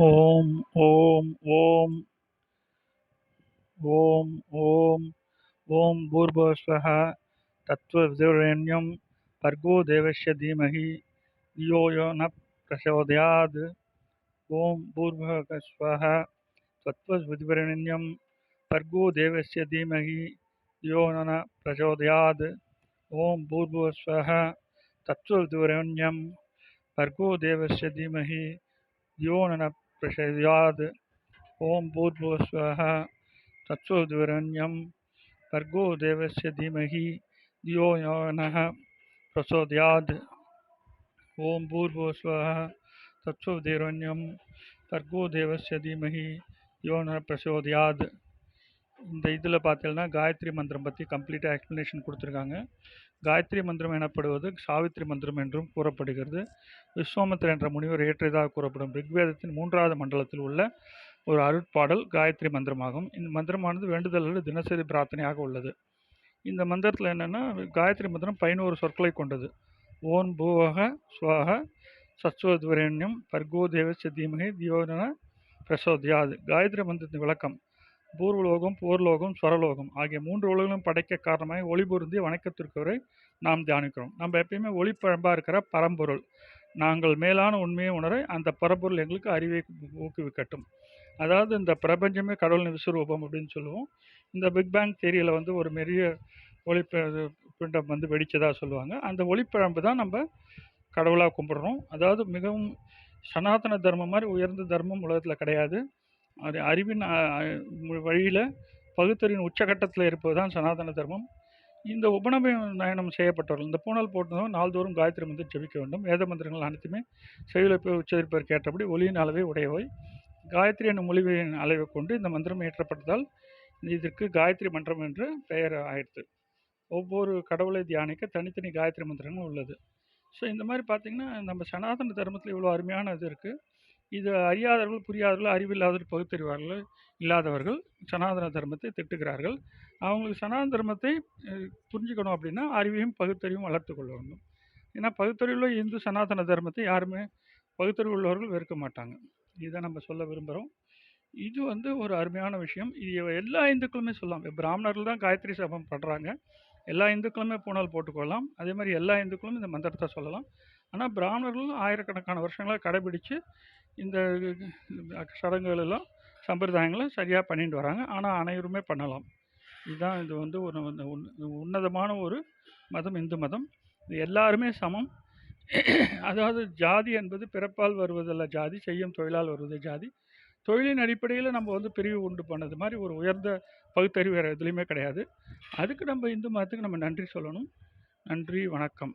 ॐ ॐ ओम। ॐ ॐ ॐ भूर्भुवस्वः तत्त्ववितुर्वरेण्यं भर्गो देवस्य धीमहि धियो यो न प्रचोदयात्। ॐ भूर्भुवस्वः तत्त्ववितुर्वरेण्यं भर्गो देवस्य धीमहि धियो न प्रचोदयात्। ॐ भूर्भुवस्वः तत्त्ववितुर्वरेण्यं भर्गो देवस्य धीमहि यो न प्रषयाद् ॐ भूर्भुवः स्वः तत्सुद्वरण्यं भर्गो देवस्य धीमहि। धियो यो नः प्रचोदयात्। ॐ भूर्भुवः स्वः तत्सुद्वरण्यं भर्गो देवस्य न प्रचोदयात्। இந்த இதில் பார்த்தீங்கன்னா காயத்ரி மந்திரம் பற்றி கம்ப்ளீட்டாக எக்ஸ்ப்ளனேஷன் கொடுத்துருக்காங்க. காயத்ரி மந்திரம் எனப்படுவது சாவித்ரி மந்திரம் என்றும் கூறப்படுகிறது. விஸ்வாமித்திர என்ற முனிவர் ஏற்றதாக கூறப்படும் ரிக்வேதத்தின் மூன்றாவது மண்டலத்தில் உள்ள ஒரு அருட்பாடல் காயத்ரி மந்திரமாகும். இந்த மந்திரமானது வேண்டுதல்கள் தினசரி பிரார்த்தனையாக உள்ளது. இந்த மந்திரத்தில் என்னென்னா காயத்ரி மந்திரம் பதினோரு சொற்களை கொண்டது. ஓன் பூவக ஸ்வாக சத்வத்வரேண்யம் பர்கோ தேவஸ்ய தீமகி தியோதன பிரசோத்யாது. காயத்ரி மந்திரத்தின் விளக்கம் பூர்வலோகம் போர்லோகம் ஸ்வரலோகம் ஆகிய மூன்று உலகங்களும் படைக்க காரணமாக ஒளி பொருந்தி வணக்கத்திற்குவரை நாம் தியானிக்கிறோம். நம்ம எப்பயுமே ஒளிப்பழம்பாக இருக்கிற பரம்பொருள். நாங்கள் மேலான உண்மையை உணர அந்த பரம்பொருள் எங்களுக்கு அறிவை ஊக்குவிக்கட்டும். அதாவது இந்த பிரபஞ்சமே கடவுளின் விஸ்வரூபம் அப்படின்னு சொல்லுவோம். இந்த பிக் பேங் தேரியில் வந்து ஒரு பெரிய ஒளி பிண்டம் வந்து வெடிச்சதாக சொல்லுவாங்க. அந்த ஒளிப்பழம்பு தான் நம்ம கடவுளாக கும்பிட்றோம். அதாவது மிகவும் சனாதன தர்மம் மாதிரி உயர்ந்த தர்மம் உலகத்தில் கிடையாது. அது அறிவின் வழியில் பகுத்தறிவின் உச்சகட்டத்தில் இருப்பது தான் சனாதன தர்மம். இந்த உபநயனம் செய்யப்பட்டவர்கள் இந்த பூனல் போட்டதும் நாள்தோறும் காயத்ரி மந்திரம் ஜெபிக்க வேண்டும். வேத மந்திரங்கள் அனைத்துமே செயலிழப்பு உச்சரிப்பதற்கு கேட்டபடி ஒளியின் அளவை உடையவை. காயத்ரி என்னும் மொழிவின் அளவை கொண்டு இந்த மந்திரம் ஏற்றப்பட்டதால் இதற்கு காயத்ரி மன்றம் என்று பெயர் ஆயிடுது ஒவ்வொரு கடவுளை தியானிக்க தனித்தனி காயத்ரி மந்திரங்கள் உள்ளது. ஸோ இந்த மாதிரி பார்த்திங்கன்னா நம்ம சனாதன தர்மத்தில் இவ்வளோ அருமையான இது இருக்குது இது அறியாதவர்கள் புரியாதவர்கள் அறிவில்லாதவர்கள் பகுத்தறிவார்கள் இல்லாதவர்கள் சனாதன தர்மத்தை திட்டுகிறார்கள். அவங்களுக்கு சனாதன தர்மத்தை புரிஞ்சுக்கணும் அப்படின்னா அறிவையும் பகுத்தறிவும் வளர்த்து கொள்ள வேண்டும் ஏன்னா பகுத்தறிவில் இந்து சனாதன தர்மத்தை யாருமே பகுத்தறிவு உள்ளவர்கள் வெறுக்க மாட்டாங்க. இதை நம்ம சொல்ல விரும்புகிறோம் இது வந்து ஒரு அருமையான விஷயம். இது எல்லா இந்துக்களுமே சொல்லலாம். பிராமணர்கள் தான் காயத்ரி சபம் பண்ணுறாங்க எல்லா இந்துக்களுமே பூனால் போட்டுக்கொள்ளலாம் அதே மாதிரி எல்லா இந்துக்களும் இந்த மந்திரத்தை சொல்லலாம். ஆனால் பிராமணர்களும் ஆயிரக்கணக்கான வருஷங்களாக கடைபிடித்து இந்த சடங்குகள் எல்லாம் சம்பிரதாயங்களும் சரியாக பண்ணிட்டு வராங்க. ஆனால் அனைவருமே பண்ணலாம். இதுதான் இது வந்து ஒரு உன்னதமான ஒரு மதம் இந்து மதம். இது எல்லாருமே சமம். அதாவது ஜாதி என்பது பிறப்பால் வருவதல்ல. ஜாதி செய்யும் தொழிலால் வருவது ஜாதி. தொழிலின் அடிப்படையில் நம்ம வந்து பிரிவு உண்டு பண்ணது மாதிரி ஒரு உயர்ந்த பகுத்தறிவு வேறு எதுலேயுமே கிடையாது. அதுக்கு நம்ம இந்து மதத்துக்கு நம்ம நன்றி சொல்லணும். நன்றி வணக்கம்.